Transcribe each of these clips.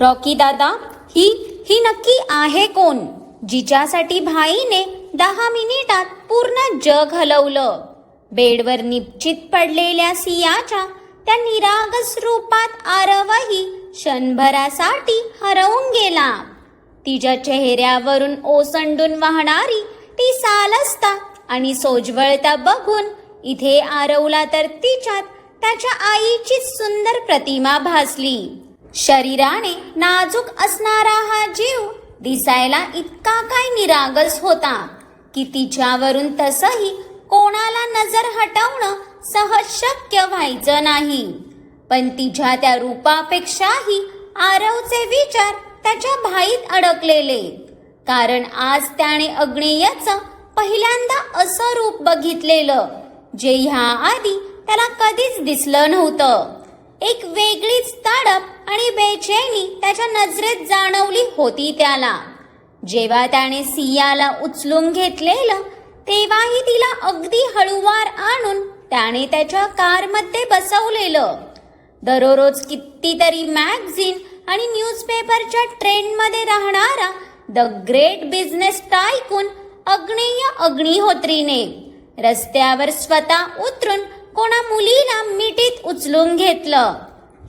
Rocky दादा ही ही नक्की आहे कोण? जिच्यासाठी भाईने दहा मिनिटात पूर्ण जग हलवलं. बेडवर निश्चित पडलेल्या सियाच्या त्या निरागस रूपात आरवही क्षणभरासाठी हरवून गेला. तिच्या चेहऱ्यावरून ओसंडून वाहणारी ती सालसता आणि सोज्वळता बघून इथे आरवला तर तिच्यात त्याच्या आईची सुंदर प्रतिमा भासली. शरीराने नाजूक असणारा हा जीव दिसायला इतका काय निरागस होता की तिच्यावरून तसही कोणाला नजर हटवणं सहज शक्य व्हायचं नाही. पण तिच्या त्या रूपापेक्षाही आरवचे विचार त्याच्या भाईत अडकलेले. कारण आज त्याने अग्नेयचं पहिल्यांदा असं रूप बघितलेलं जे ह्या आधी त्याला कधीच दिसलं नव्हतं. एक वेगळीच तडप आणि बेचैनी त्याच्या नजरेत जाणवली होती त्याला. जेव्हा त्याने सियाला उचलून घेतलेलं तेव्हाही तिला अगदी हळूवार आणून त्याने त्याच्या कारमध्ये बसवलेलं. दररोज कितीतरी मॅगझिन आणि न्यूजपेपरच्या ट्रेंडमध्ये राहणारा the great business tycoon Agneya अग्निहोत्रीने रस्त्यावर स्वतः उतरून कोणा मुलीला मिठीत उचलून घेतलं.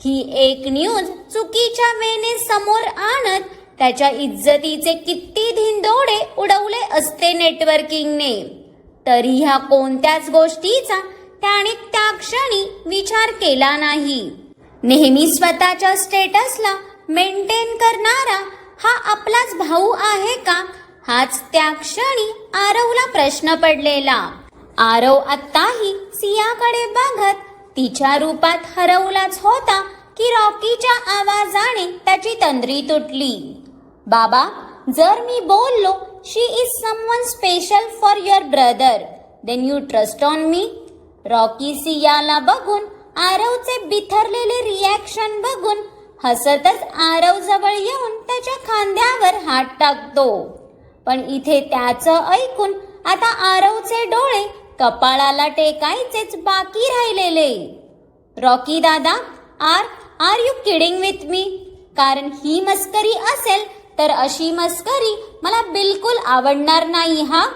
ही एक न्यूज चुकीच्या वेने समोर आणत त्याच्या इज्जतीचे किती धिंदोडे उडवले असते नेटवर्किंगने तरी ह्या कोणत्याच गोष्टीचा त्याने त्या क्षणी विचार केला नाही. नेहमी स्वतःच्या स्टेटसला मेंटेन करणारा हा आपलाच भाऊ आहे का? हाच त्या क्षणी आरवला प्रश्न पडलेला. आरव आत्ताही सियाकडे बघत तिच्या रूपात हरवलाच होता की रॉकीच्या आवाजाने त्याची तंद्री तुटली. बाबा जर मी बोललो she is someone special for your brother then you trust on me Rocky सियाला बघून आरवचे बिथरलेले रिॲक्शन बघून हसतच आरव जवळ येऊन त्याच्या खांद्यावर हात टाकतो. पण इथे त्याचं ऐकून आता आरवचे डोळे कपाळाला टेकायचेच बाकी राहिलेले. रॉकी दादा are are you kidding with me कारण ही मस्करी असेल तर अशी मस्करी मला बिलकुल आवडणार नाही हा?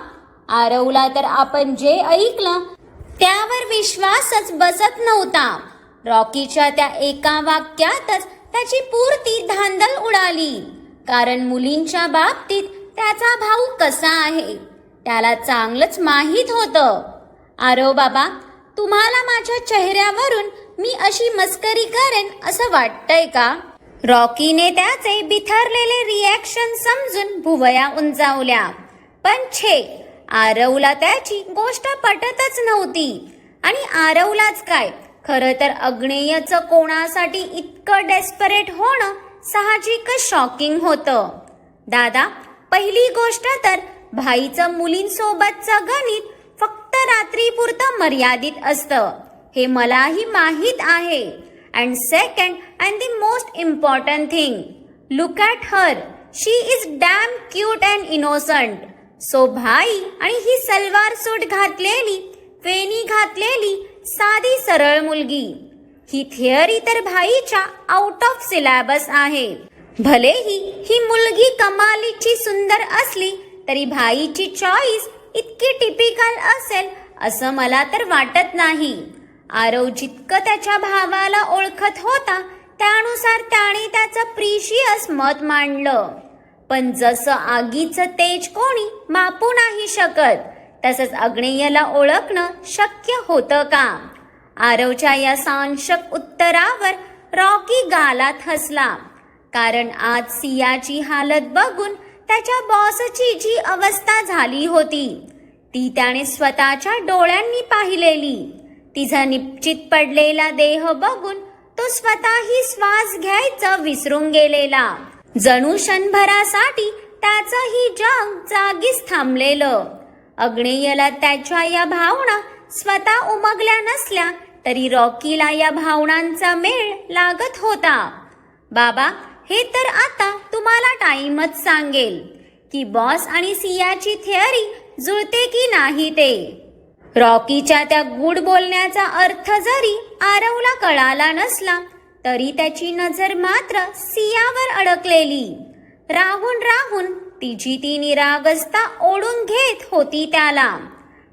आरवला तर आपण जे ऐकलं त्यावर विश्वासच बसत नव्हता. रॉकीच्या त्या एका वाक्यातच त्याची पूर्ती धांदल उडाली. कारण मुलींच्या बाबतीत त्याचा भाऊ कसा आहे त्याला चांगलंच माहीत होतं. आरव बाबा तुम्हाला माझ्या चेहऱ्यावरून मी अशी मस्करी करेन असं वाटतंय का? रॉकीने त्याचे बिथरलेले रिॲक्शन समजून भुवया उंचावल्या. पण छे आरवला त्याची गोष्ट पटतच नव्हती. आणि आरवलाच काय? खरं तर अग्नेयचं कोणासाठी इतकं डेस्परेट होणं साहजिकच शॉकिंग होतं. दादा पहिली गोष्ट तर भाईचं मुलींसोबतचं गणित फक्त रात्रीपुरतं मर्यादित असतं. हे मलाही माहीत आहे. And second and the most important thing look at her she is damn cute and innocent so भाई आणि ही सलवार सूट घातलेली फेनी घातलेली साधी सरळ मुलगी. ही थिअरी तर भाईच्या आउट ऑफ सिलेबस आहे. भलेही ही मुलगी कमालीची सुंदर असली तरी भाईची चॉईस इतकी टिपिकल असेल असं मला तर वाटत नाही. आरव जितकं त्याच्या भावाला ओळखत होता त्यानुसार त्याने त्याचं प्रिशियस मत मांडलं. पण जसं आगीचं तेज कोणी मापू नाही शकत तसंच अग्नेयला ओळखणं शक्य होतं का? आरवच्या या सांशक उत्तरावर रॉकी गालात हसला. कारण आज सियाची हालत बघून त्याच्या बॉसची जी अवस्था झाली होती ती त्याने स्वतःच्या डोळ्यांनी पाहिलेली. तिचा निश्चित पडलेला देह बघून तो स्वतःही श्वास घ्यायचं विसरून गेलेला. जणू क्षणभरासाठी त्याचं ही जग जागीच थांबलेलं. अग्नेयला त्याच्या या भावना स्वतः उमगल्या नसल्या तरी रॉकीला या भावनांचा मेळ लागत होता. बाबा हे तर आता तुम्हाला टाइमच सांगेल की बॉस आणि सियाची थिअरी जुळते की नाही ते. रॉकीच्या त्या गुड बोलण्याचा अर्थ जरी आरवला कळाला नसला तरी त्याची नजर मात्र सियावर अडकलेली. राहून राहून तिची ती निरागसता ओढून घेत होती त्याला.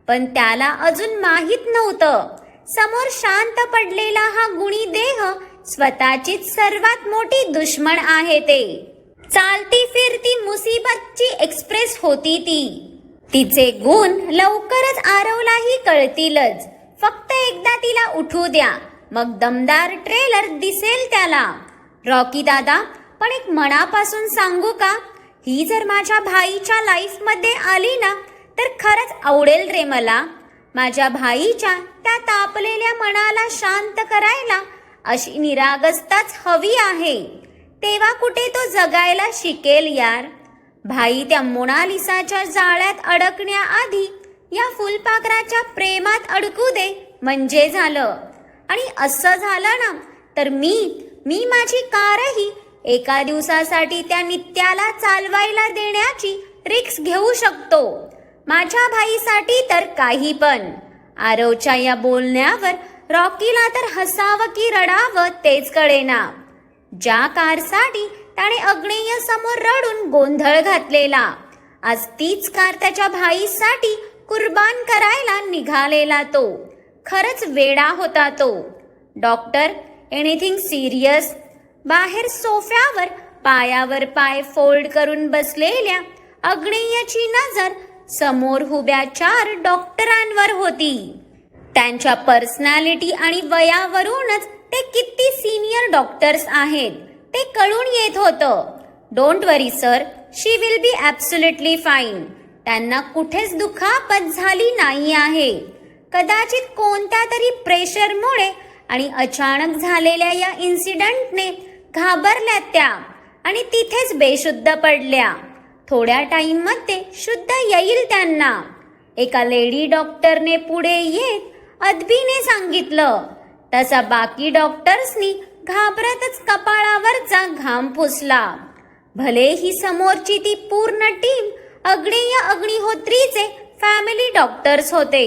पण त्याला अजून माहीत नव्हतं. समोर शांत पडलेला हा गुणी देह स्वतःचीच सर्वात मोठी दुश्मन आहे ते. चालती फिरती मुसीबतची एक्सप्रेस होती ती. तिचे गुण लवकरच आरवलाही कळतीलच. फक्त एकदा तिला उठू द्या. मग दमदार ट्रेलर दिसेल त्याला. रॉकी दादा पण एक मनापासून सांगू का? ही जर माझ्या भाईच्या लाईफमध्ये आली ना तर खरंच आवडेल रे मला. माझ्या भाईच्या त्या तापलेल्या मनाला शांत करायला अशी निरागसताच हवी आहे. तेव्हा कुठे तो जगायला शिकेल यार? भाई त्या मोनालिसाच्या जाळ्यात अडकण्याआधी या फुलपाखराच्या प्रेमात अडकू दे म्हणजे झालं. आणि असं झालं ना तर मी मी माझी कारही एका दिवसासाठी त्या नित्याला चालवायला देण्याची रिक्स घेऊ शकतो. माझ्या भाईसाठी तर काही पण. आरवच्या या बोलण्यावर रॉकीला तर हसावं की रडावं तेच कळेना ज्या कारसाठी त्याने अग्नेय समोर रडून गोंधळ घातलेला. आज तीच कार त्याच्या भाईसाठी कुर्बान करायला निघालेला तो. खरंच वेडा होता तो. डॉक्टर एनिथिंग सिरियस बाहेर सोफ्यावर पायावर पाय फोल्ड करून बसलेल्या अग्नेयची नजर समोर हुब्या चार डॉक्टरांवर होती. त्यांच्या पर्सनॅलिटी आणि वयावरूनच ते किती सिनियर डॉक्टर्स आहेत ते कळून येत होतं. Don't worry sir she will be absolutely fine त्यांना कुठेच दुखापत झाली नाही आहे. कदाचित कोणत्या तरी प्रेशरमुळे आणि अचानक झालेल्या या इन्सिडंटने घाबरल्या त्या आणि तिथेच बेशुद्ध पडल्या. थोड्या टाइममध्ये शुद्ध येईल त्यांना. एका लेडी डॉक्टरने पुढे येत अदबीने सांगितलं. तसा बाकी डॉक्टर्सनी घाबरतच कपाळावरचा घाम पुसला. भले ही समोरची ती पूर्ण टीम अग्नेय अग्निहोत्रीचे फॅमिली डॉक्टर्स होते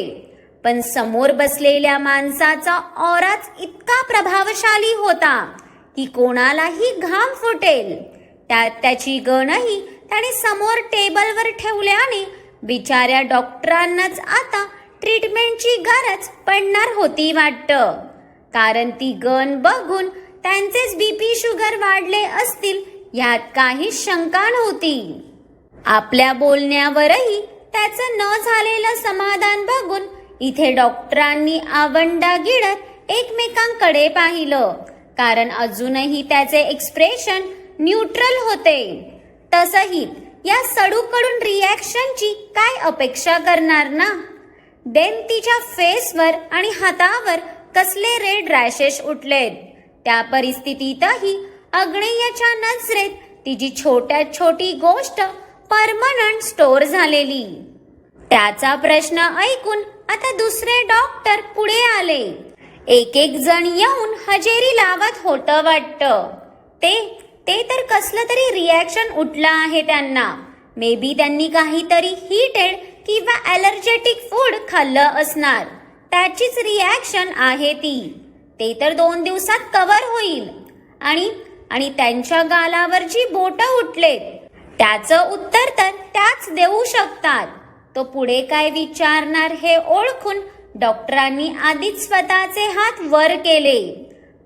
पण समोर बसलेल्या माणसाचा औराच इतका प्रभावशाली होता की कोणालाही घाम फुटेल. त्यात त्याची गणही त्याने समोर टेबलवर ठेवल्याने बिचाऱ्या डॉक्टरांनाच आता ट्रीटमेंटची गरज पडणार होती वाटतं. कारण ती गण बघून त्यांचेच बीपी शुगर वाढले असतील यात काही शंका नव्हती. आपल्या बोलण्यावरही त्याचं न झालेलं समाधान बघून इथे डॉक्टरांनी आवंडा गिळत एकमेकांकडे पाहिलं. कारण अजूनही त्याचे एक्सप्रेशन न्यूट्रल होते. तसही या सडूकडून रिॲक्शनची काय अपेक्षा करणार ना? देन तिच्या फेसवर आणि हातावर कसले रेड रॅशेस उठलेत. त्या परिस्थितीतही अग्नेयाच्या नजरेत तिची छोट्यात छोटी गोष्ट परमनंट स्टोअर झालेली. त्याचा प्रश्न ऐकून आता दुसरे डॉक्टर पुढे आले. एक एक जण येऊन हजेरी लावत होतं वाटतं. ते ते तर कसलं तरी रिॲक्शन उठलं आहे त्यांना. मे बी त्यांनी काहीतरी हिटेड किंवा ॲलर्जेटिक फूड खाल्लं असणार. त्याचीच रिॲक्शन आहे ती. ते तर दोन दिवसात कव्हर होईल. आणि आणि त्यांच्या गालावर जी बोटं उठलेत त्याचं उत्तर तर त्याच देऊ शकतात. तो पुढे काय विचारणार हे ओळखून डॉक्टरांनी आधीच स्वतःचे हात वर केले.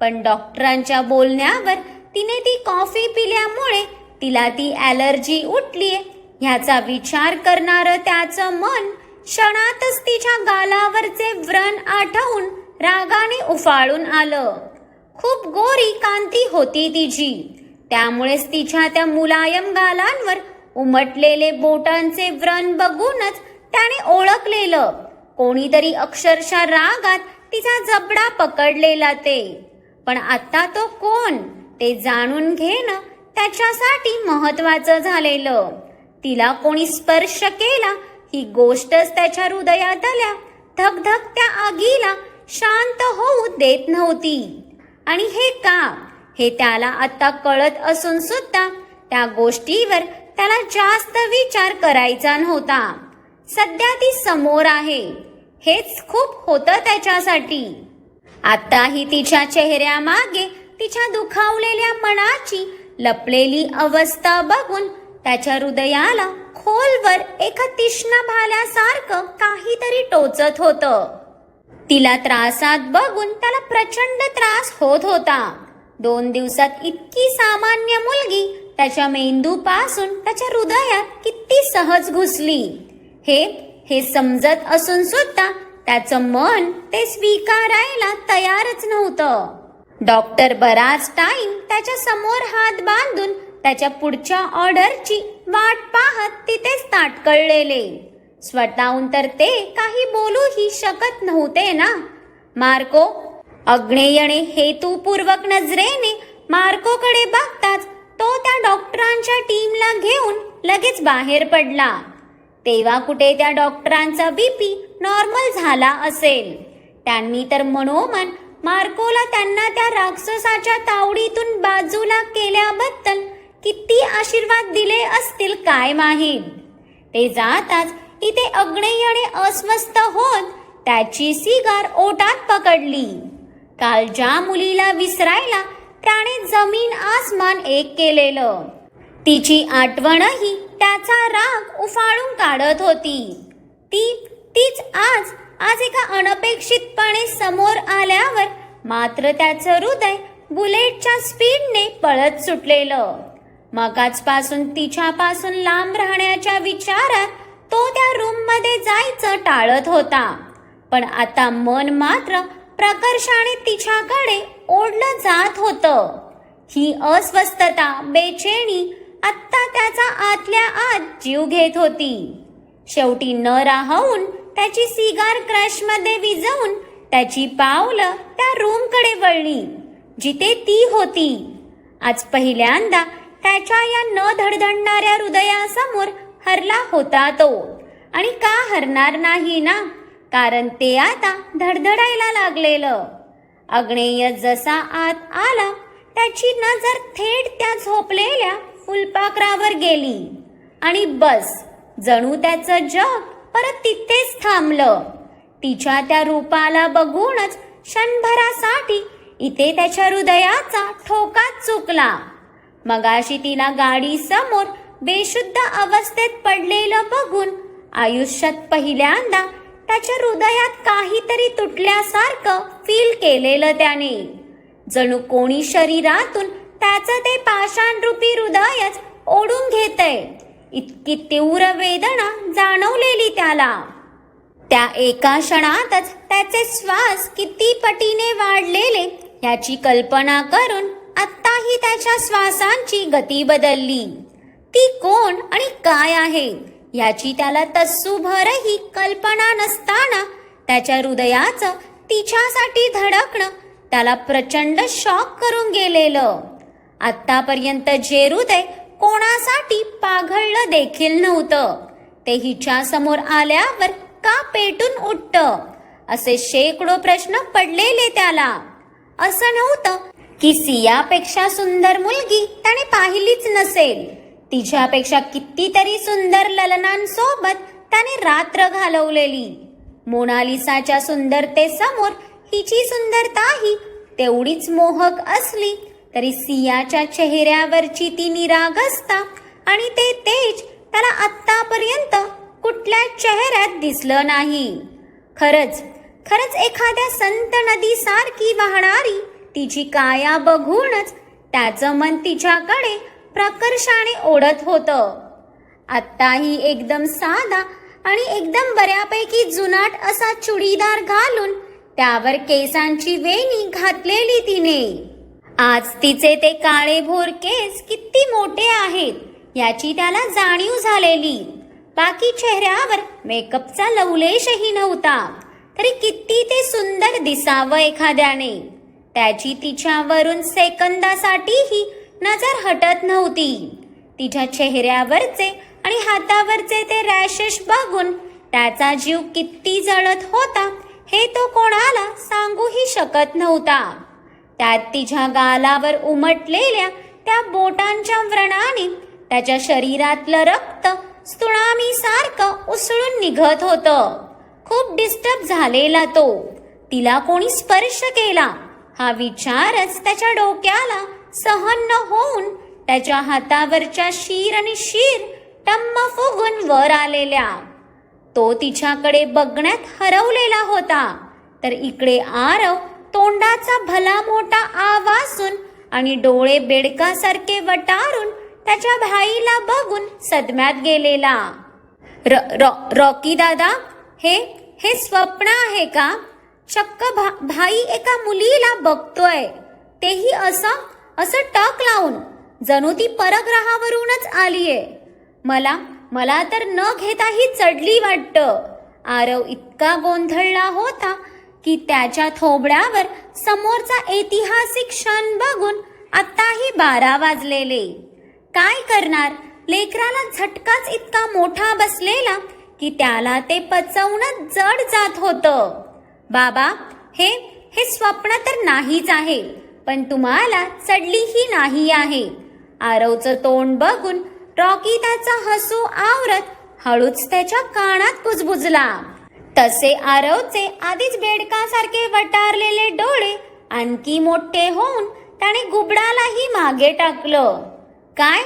पण डॉक्टरांच्या बोलण्यावर तिने ती कॉफी पिल्यामुळे तिला ती ॲलर्जी उठलीये. ह्याचा विचार करणारं त्याचं मन क्षणातच तिच्या गालावरचे व्रण आठवून रागाने उफाळून आलं. खूप गोरी कांती होती तिची. त्यामुळेच तिच्या त्या मुलायम गालांवर उमटलेले बोटांचे व्रण बघूनच त्याने ओळखलेलं. कोणीतरी अक्षरशः रागात तिचा जबडा पकडलेला ते. पण आता तो कोण ते जाणून घेणं त्याच्यासाठी महत्वाचं झालेलं. तिला कोणी स्पर्श केला ही गोष्टच त्याच्या हृदयात आल्या. धकधक त्या आगीला शांत होऊ देत नव्हती. आणि हे का? हे त्याला आता कळत असून सुद्धा त्या गोष्टीवर त्याला जास्त विचार करायचा नव्हता. सध्या ती समोर आहे. हेच खूप होतं त्याच्यासाठी. आताही तिच्या चेहऱ्यामागे तिच्या दुखावलेल्या मनाची लपलेली अवस्था बघून त्याच्या हृदयाला खोलवर एका तीक्ष्ण भाल्यासारखं काहीतरी टोचत होतं. तिला त्रासात बघून त्याला प्रचंड त्रास होत होता. दोन दिवसात इतकी सामान्य मुलगी त्याच्या मेंदूपासून त्याच्या हृदयात किती सहज घुसली. हे हे समजत असून सुद्धा त्याचं मन ते स्वीकारायला तयारच नव्हतं. डॉक्टर बराच टाइम त्याच्यासमोर हात बांधून त्याच्या पुढच्या ऑर्डरची वाट पाहत तिथेच ताटकळलेले. स्वतःहून तर ते काही बोलूही शकत नव्हते ना. मार्को अग्नेयने हेतुपूर्वक नजरेने मार्कोकडे बघताच तो त्या डॉक्टरांच्या टीमला घेऊन लगेच बाहेर पडला. तेव्हा कुठे त्या डॉक्टरांचा बीपी नॉर्मल झाला असेल. त्यांनी तर मनोमन मार्कोला त्यांना त्या राक्षसाच्या तावडीतून बाजूला केल्याबद्दल किती आशीर्वाद दिले असतील काय माहीत? ते जाताच इथे अग्नेयने अस्वस्थ होत त्याची सिगार ओटात पकडली. काल ज्या मुलीला विसरायला त्याने जमीन आसमान एक केलेलं. तिची आठवणही त्याचा राग उफाळून काढत होती. ती तीच आज आज एका अनपेक्षितपणे समोर आल्यावर मात्र त्याचं हृदय बुलेटच्या स्पीडने पळत सुटलेलं. मगाचपासून तिच्यापासून लांब राहण्याच्या विचारात तो त्या रूममध्ये जायचं टाळत होता. पण आता मन मात्र प्रकर्षाने तिच्याकडे ओढलं जात होतं. ही अस्वस्थता बेचैनी आत्ता त्याचा आतल्या आत जीव घेत होती. शेवटी न राहून त्याची सिगार क्रॅशमध्ये विजवून त्याची पावलं त्या रूमकडे वळली जिथे ती होती. आज पहिल्यांदा त्याच्या या न धडधडणाऱ्या हृदयासमोर हरला होता तो. आणि का हरणार नाही ना? कारण ते आता धडधडायला लागलेलं. अग्नेय जसा आत आला त्याची नजर थेट त्या झोपलेल्या फुलपाखरावर गेली. आणि बस जणू त्याचं जग परत तिथेच थांबलं. तिच्या त्या रूपाला बघूनच क्षणभरासाठी इथे त्याच्या हृदयाचा ठोकाच चुकला. मगाशी तिला गाडी समोर बेशुद्ध अवस्थेत पडलेलं बघून आयुष्यात पहिल्यांदा त्याच्या हृदयात काहीतरी तुटल्यासारखं फील केलेलं त्याने. जणू कोणी शरीरातून त्याचं ते पाषाणरूपी हृदयच ओढून घेतय. इतकी तीव्र वेदना जाणवलेली त्याला. त्या एका क्षणातच त्याचे श्वास किती पटीने वाढलेले याची कल्पना करून आत्ताही त्याच्या श्वासांची गती बदलली. ती कोण आणि काय आहे याची त्याला तस्सूभरही कल्पना नसताना त्याच्या हृदयाचं तिच्यासाठी धडकणं त्याला प्रचंड शॉक करून गेलेलं. आत्तापर्यंत जे हृदय कोणासाठी पाघळलं देखील नव्हतं ते हिच्या समोर आल्यावर का पेटून उठत असे शेकडो प्रश्न पडलेले त्याला. असं नव्हतं की सियापेक्षा सुंदर मुलगी त्याने पाहिलीच नसेल. तिच्यापेक्षा कितीतरी सुंदर ललनांसोबत त्याने रात्र घालवलेली. मोनालिसाच्या सुंदरतेसमोर हिची सुंदरताही तेवढीच मोहक असली तरी सियाच्या चेहऱ्यावरची ती निरागसता आणि ते तेज त्याला आत्तापर्यंत कुठल्या चेहऱ्यात दिसलं नाही. खरंच खरंच एखाद्या संत नदीसारखी वाहणारी तिची काया बघूनच त्याचं मन तिच्याकडे प्रकर्षाने ओढत होतं. आत्ताही एकदम साधा आणि एकदम बऱ्यापैकी जुनाट असा चुडीदार घालून त्यावर केसांची वेणी घातलेली तिने. आज तिचे ते काळे भोर केस किती मोठे आहेत याची त्याला जाणीव झालेली. बाकी चेहऱ्यावर मेकअपचा लवलेशही नव्हता. तरी किती ते सुंदर दिसावं एखाद्याने. त्याची तिच्यावरून सेकंदासाठीही नजर हटत नव्हती. तिच्या चेहऱ्यावरचे आणि हातावरचे ते रॅशेस बघून त्याचा जीव किती जळत होता हे तो कोणाला सांगूही शकत नव्हता. त्यात तिच्या गालावर उमटलेल्या त्या बोटांच्या व्रणाने त्याच्या शरीरातलं रक्त सुनामी सारखं उसळून निघत होतं. खूप डिस्टर्ब झालेला तो. तिला कोणी स्पर्श केला. हा विचारच त्याच्या डोक्याला सहन न होऊन त्याच्या हातावरच्या शीर आणि शीर टम्म फुगून वर आलेल्या. तो तिच्याकडे बघण्यात हरवलेला होता. तर इकडे आरव तोंडाचा भला मोठा आवाजून आणि डोळे बेडकासारखे वटारून त्याच्या भाईला बघून सदम्यात गेलेला. र, रॉ, रॉकी दादा हे हे स्वप्न आहे का? चक्क भा, भाई एका मुलीला बघतोय. तेही असं असं टक लावून जणू ती परग्रहावरूनच आलीये. मला मला तर न घेताही चढली वाटतं. आरव इतका गोंधळला होता की त्याच्या थोबड्यावर समोरचा ऐतिहासिक क्षण बघून आत्ताही बारा वाजलेले. काय करणार? लेकराला झटकाच इतका मोठा बसलेला की त्याला ते पचवणं जड जात होतं. बाबा हे हे स्वप्न तर नाहीच आहे पण तुम्हाला चढलीही नाही आहे. आरवचं तोंड बघून रॉकी त्याचा हसू आवरत हळूच त्याच्या कानात कुजबुजला तसे आरवचे आधीच बेडकासारखे वटारलेले डोळे आणखी मोठे होऊन त्याने गुबडालाही मागे टाकलं. काय?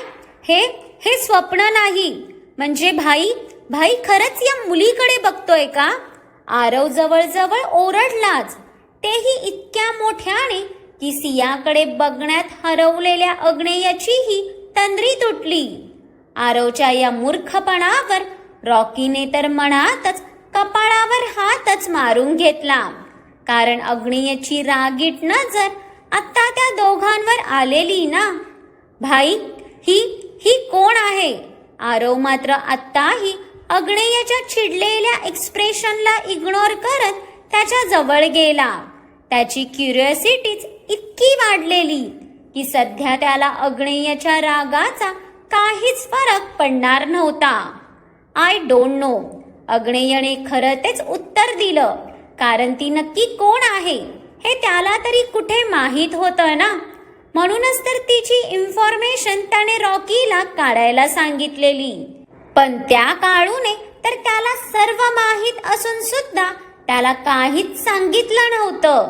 हे हे स्वप्न नाही. म्हणजे भाई भाई खरंच या मुलीकडे बघतोय का? आरव जवळजवळ ओरडलाच. तेही इतक्या मोठ्याने की सियाकडे बघण्यात हरवलेल्या अग्नेयाचीही तंद्री तुटली. आरवच्या या मूर्खपणावर रॉकीने तर मनातच कपाळावर हातच मारून घेतला. कारण अग्नेयची रागीट नजर आत्ता त्या दोघांवर आलेली ना? भाई ही ही कोण आहे? आरव मात्र आत्ताही अग्नेयाच्या चिडलेल्या एक्सप्रेशनला इग्नोर करत त्याच्याजवळ गेला. त्याची क्युरिओसिटीच इतकी वाढलेली की सध्या त्याला अग्नेयाच्या रागाचा काहीच फरक पडणार नव्हता. आय डोंट नो अग्नेयने खरं तेच उत्तर दिलं. कारण ती नक्की कोण आहे? हे त्याला तरी कुठे माहीत होतं ना? म्हणूनच तर तिची इन्फॉर्मेशन त्याने रॉकीला काढायला सांगितलेली. पण त्या काळूने तर त्याला सर्व माहीत असून सुद्धा त्याला काहीच सांगितलं नव्हतं.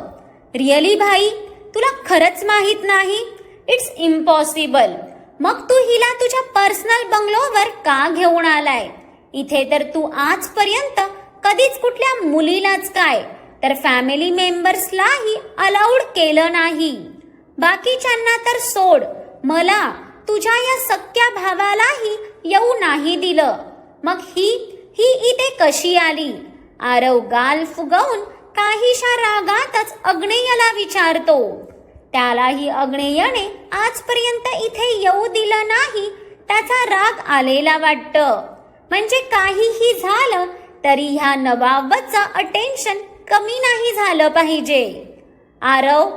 रिअली भाई तुला खरंच माहीत नाही? इट्स इम्पॉसिबल मग तू हिला तुझ्या पर्सनल बंगलोवर का घेऊन आलाय? इथे तर तू आजपर्यंत कधीच कुठल्या मुलीलाच काय? तर फॅमिली मेंबर्सलाही अलाउड केलं नाही. बाकीच्यांना तर सोड मला तुझ्या या सख्या भावालाही येऊ नाही दिलं. मग ही ही इथे कशी आली? आरव गाल फुगवून काहीशा रागातच अग्नेयला विचारतो. त्यालाही अग्नेयने आजपर्यंत इथे येऊ दिलं नाही त्याचा राग आलेला वाटतं. म्हणजे काहीही झालं तरी ह्या नवाबचं अटेन्शन कमी नाही झालं पाहिजे. आरव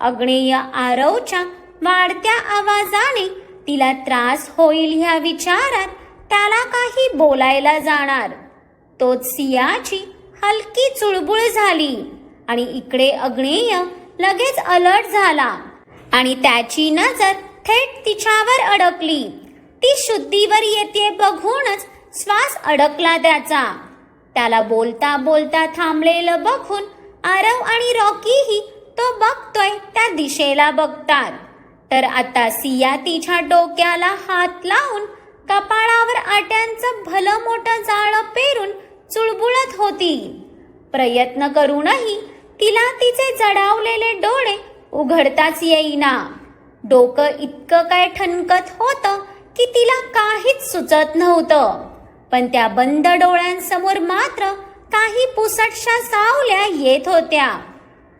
अग्नेय आरवच्या वाढत्या आवाजाने तिला त्रास होईल ह्या विचारात त्याला काही बोलायला जाणार. तोच सियाची हलकी चुळबुळ झाली आणि इकडे अग्नेय लगेच अलर्ट झाला आणि त्याची नजर थेट तिच्यावर अडकली. ती शुद्धीवर येते बघूनच श्वास अडकला त्याचा. त्याला बोलता बोलता थांबलेलं बघून आरव आणि रॉकीही तो बघतोय त्या दिशेला बघतात. तर आता सिया तिच्या डोक्याला हात लावून कपाळावर आट्यांचं भलं मोठं जाळं पेरून चुळबुळत होती. प्रयत्न करूनही तिला तिचे जडावलेले डोळे उघडताच येईना. डोकं इतकं काय ठणकत होतं की तिला काहीच सुचत नव्हतं. पण त्या बंद डोळ्यांसमोर मात्र काही पुसटशा सावल्या येत होत्या.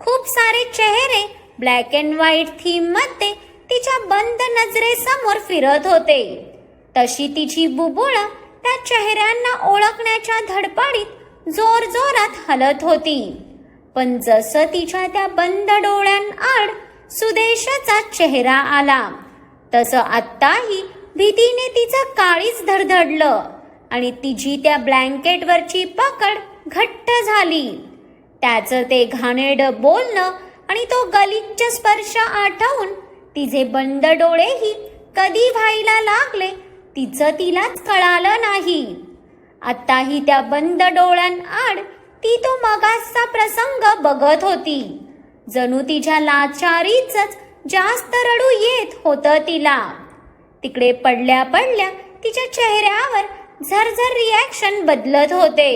खूप सारे चेहरे ब्लॅक अँड व्हाईट थीममध्ये तिच्या बंद नजरेसमोर फिरत होते. तशी तिची बुबुळ त्या चेहऱ्यांना ओळखण्याच्या धडपडीत जोर जोरात हलत होती. पण जसं तिच्या त्या बंद डोळ्यांआड सुदेशाचा चेहरा आला तसं आत्ताही भीतीने तिचं काळीच धडधडलं आणि तिची त्या ब्लँकेटवरची पकड घट्ट झाली. त्याचं ते घाणेरडं बोलणं आणि तो गलिच्छ स्पर्श आठवून तिचे बंद डोळेही कधी व्हायला लागले तिचं तिलाच कळालं नाही. आताही त्या बंद डोळ्यांआड ती तो मगासचा प्रसंग बघत होती. जणू तिच्या लाचारीच जास्त रडू येत होतं तिला. तिकडे पडल्या पडल्या तिच्या चेहऱ्यावर झरझर रिॲक्शन बदलत होते.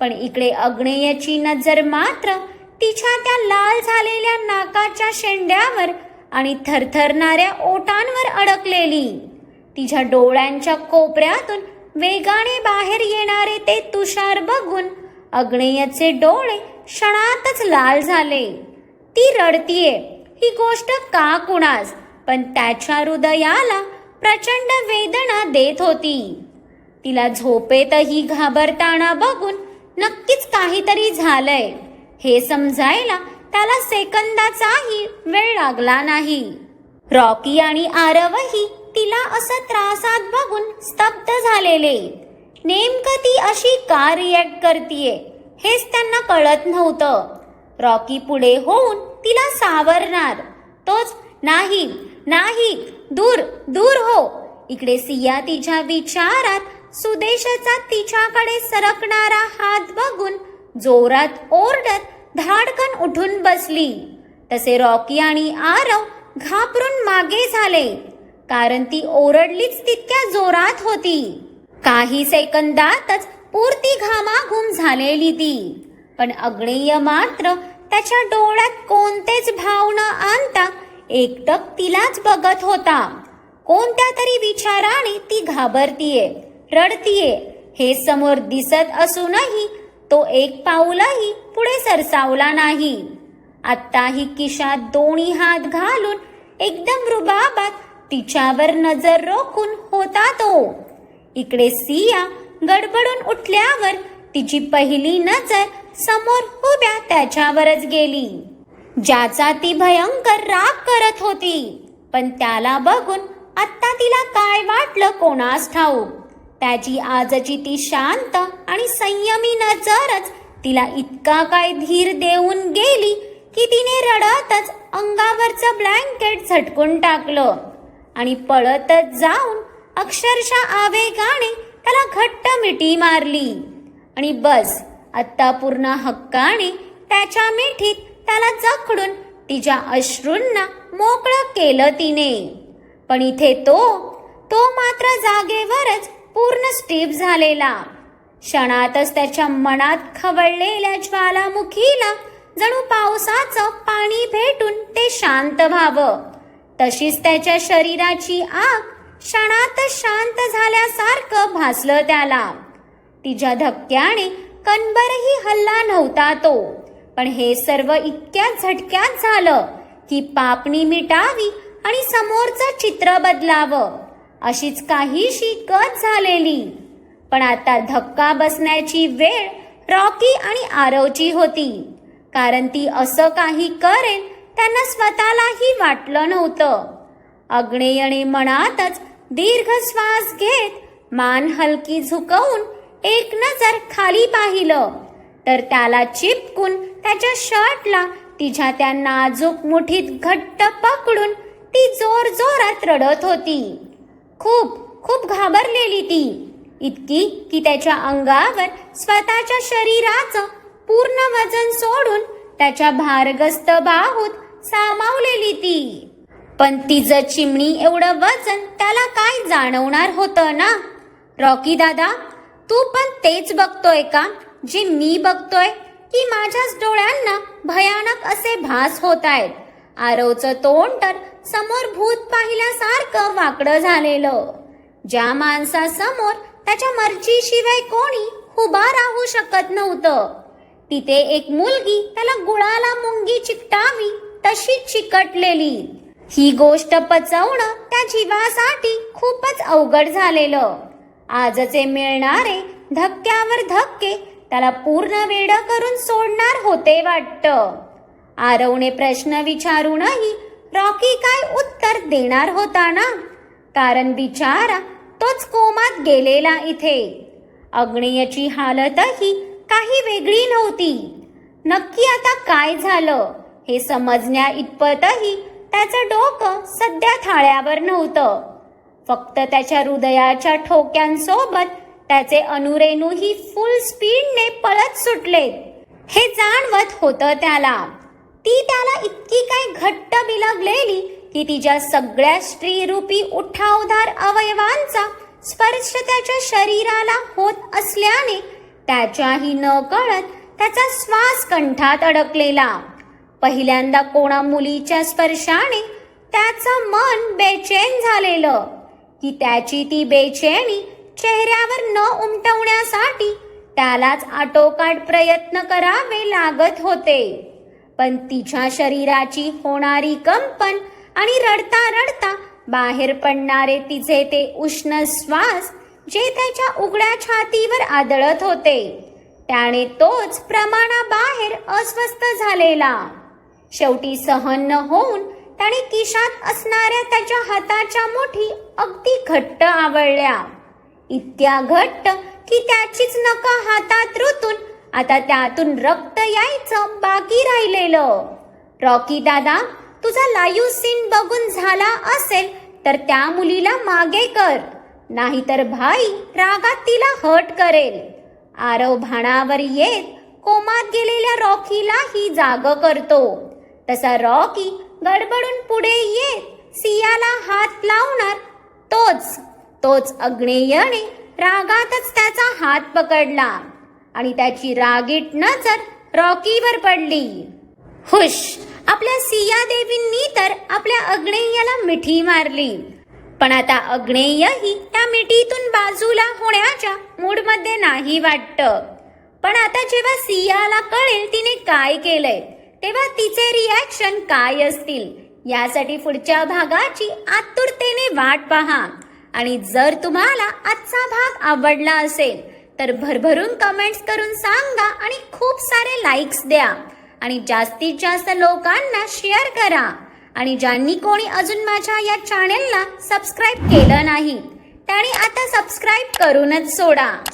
पण इकडे अग्नेयची नजर मात्र तिच्या त्या लाल झालेल्या नाकाच्या शेंड्यावर आणि थरथरणाऱ्या ओटांवर अडकलेली. तिच्या डोळ्यांच्या कोपऱ्यातून वेगाने बाहेर येणारे ते तुषार बघून अग्नेयचे डोळे क्षणातच लाल झाले. ती रडतीये. ही गोष्ट का कुणास? पण त्याच्या हृदयाला प्रचंड वेदना देत होती. तिला झोपेतही घाबरताना बघून नक्कीच काहीतरी झालंय. हे समजायला त्याला सेकंदाचाही वेळ लागला नाही. रॉकी आणि आरवही तिला असं त्रासात बघून स्तब्ध झालेले. नेमकं ती अशी का रिॲक्ट करतीये हेच त्यांना कळत नव्हतं. रॉकी पुढे होऊन तिला सावरणार. तोच नाही नाही दूर दूर हो. इकडे सिया तिच्या विचारात सुदेशचा तिच्याकडे सरकणारा हात बघून जोरात ओरडत धाडकन उठून बसली. तसे रॉकी आणि आरव घाबरून मागे झाले. कारण ती ओरडलीच तितक्या जोरात होती. काही सेकंदातच पूर्ती घामाघूम झालेली ती. पण अग्नेय मात्र त्याच्या डोळ्यात कोणतेच भाव न आणता एकटक तिलाच बघत होता. कोणत्या तरी विचाराने ती घाबरतीये रडतीये हे समोर दिसत असूनही तो एक पाऊलही पुढे सरसावला नाही. आत्ताही किशात दोन्ही हात घालून एकदम रुबाबात तिच्यावर नजर रोखून होता तो. इकडे सिया गडबडून उठल्यावर तिची पहिली नजर समोर उभ्या त्याच्यावरच गेली ज्याचा ती भयंकर राग करत होती. पण त्याला बघून आत्ता तिला काय वाटलं कोणास ठाऊक? त्याची आजची ती शांत आणि संयमी नजरच तिला इतका काय धीर देऊन गेली की तिने रडतच अंगावरचं ब्लँकेट झटकून टाकलं. आणि पळतच जाऊन अक्षरशः आवेगाने त्याला घट्ट मिठी मारली. आणि बस आत्ता पूर्ण हक्काने त्याच्या मिठीत त्याला जखडून तिच्या अश्रूंना मोकळं केलं तिने. पण इथे तो तो मात्र जागेवरच पूर्ण स्टीप झालेला. क्षणातच त्याच्या मनात खवळलेल्या ज्वालामुखीला जणू पावसाचं पाणी भेटून ते शांत व्हावं. तशीच त्याच्या शरीराची आग क्षणातच शांत झाल्यासारखं भासलं त्याला. तिच्या धक्क्याने कणबरही हल्ला नव्हता तो. पण हे सर्व इतक्या झटक्यात झालं की पापणी मिटावी आणि समोरचं चित्र बदलावं. अशीच काहीशी कच झालेली. पण आता धक्का बसण्याची वेळ रॉकी आणि आरवची होती. कारण ती असं काही करेल त्यांना स्वतःलाही वाटलं नव्हतं. अग्नेयने मनातच दीर्घ श्वास घेत मान हलकी झुकवून एक नजर खाली पाहिलं. तर त्याला चिपकून त्याच्या शर्टला तिच्या त्या नाजूक मुठीत घट्ट पकडून ती जोर जोरात रडत होती. खूप खूप घाबरलेली ती. इतकी की त्याच्या अंगावर स्वतःच्या शरीराचं पूर्ण वजन सोडून त्याच्या भारगस्त बाहूत सामावलेली ती. पण तिचं चिमणी एवढं वजन त्याला काय जाणवणार होतं ना? रॉकी दादा तू पण तेच बघतोय का? जे मी बघतोय की माझ्याच डोळ्यांना भयानक असे भास होत आहेत. आरवचं तोंड तर समोर भूत पाहिल्यासारखं वाकडं झालेलं. ज्या माणसासमोर त्याच्या मर्जीशिवाय कोणी उभा राहू शकत नव्हतं. तिथे एक मुलगी त्याला गुळाला मुंगी चिकटावी तशी चिकटलेली. ही गोष्ट पचवणं त्या जीवासाठी खूपच अवघड झालेलं. आजचे मिळणारे धक्क्यावर धक्के त्याला पूर्ण वेळ करून सोडणार होते वाटतं. आरवने प्रश्न विचारूनही रॉकी काय उत्तर देणार होता ना? कारण बिचारा तोच कोमात गेलेला इथे. अग्नेयची हालतही काही वेगळी नव्हती. नक्की आता काय झालं हे समजण्या इतपतही त्याचं डोकं सध्या थाळ्यावर नव्हतं. फक्त त्याच्या हृदयाच्या ठोक्यांसोबत त्याचे अनुरेणूही फुल स्पीडने पळत सुटले. हे जाणवत होतं त्याला. ती त्याला इतकी काय घट्ट बिलगलेली की तिच्या सगळ्या स्त्रीरूपी उठावदार अवयवांचा स्पर्श त्याच्या शरीराला होत असल्याने त्याच्याही न कळत त्याचा श्वास कंठात अडकलेला. पहिल्यांदा कोणा मुलीच्या स्पर्शाने त्याचं मन बेचैन झालेलं की त्याची ती बेचैनी चेहऱ्यावर न उमटवण्यासाठी त्यालाच आटोकाट प्रयत्न करावे लागत होते. पण तिच्या शरीराची होणारी कंपन आणि रडता रडता बाहेर पडणारे तिचे ते उष्ण श्वास जे त्याच्या उघड्या छातीवर आदळत होते त्याने तोच प्रमाणाबाहेर अस्वस्थ झालेला. शेवटी सहन न होऊन त्याने किशात असणाऱ्या त्याच्या हाताच्या मुठी अगदी घट्ट आवळल्या. इतक्या घट्ट की त्याचीच नका हातात रुतून आता त्यातून रक्त यायचं बाकी राहिलेलं. रॉकी दादा तुझा लाईव्ह सीन बघून झाला असेल तर त्या मुलीला मागे कर. नाहीतर भाई रागात तिला हट करेल. आरव भाणावर येत कोमात गेलेल्या रॉकीला ही जाग करतो. तसा रॉकी गडबडून पुढे येत सियाला हात लावणार तोच. तोच अग्नेयने रागातच त्याचा हात पकडला. आणि त्याची रागीट नजर रॉकीवर पडली. हुश! आपल्या सिया देवींनी तर आपल्या अग्नेयाला मिठी मारली. पण आता अग्नेयही त्या मिठीतून बाजूला होण्याच्या मूडमध्ये नाही वाटतं. पण आता जेव्हा सियाला कळेल तिने काय केलंय तेव्हा तिचे रिॲक्शन काय असतील यासाठी पुढच्या भागाची आतुरतेने वाट पहा. आणि जर तुम्हाला आजचा भाग आवडला असेल तर भरभरून कमेंट्स करून सांगा आणि खूप सारे लाईक्स द्या. आणि जास्तीत जास्त लोकांना शेअर करा. आणि ज्यांनी कोणी अजून माझ्या या चॅनेलला सबस्क्राईब केलं नाही त्याने आता सबस्क्राईब करूनच सोडा.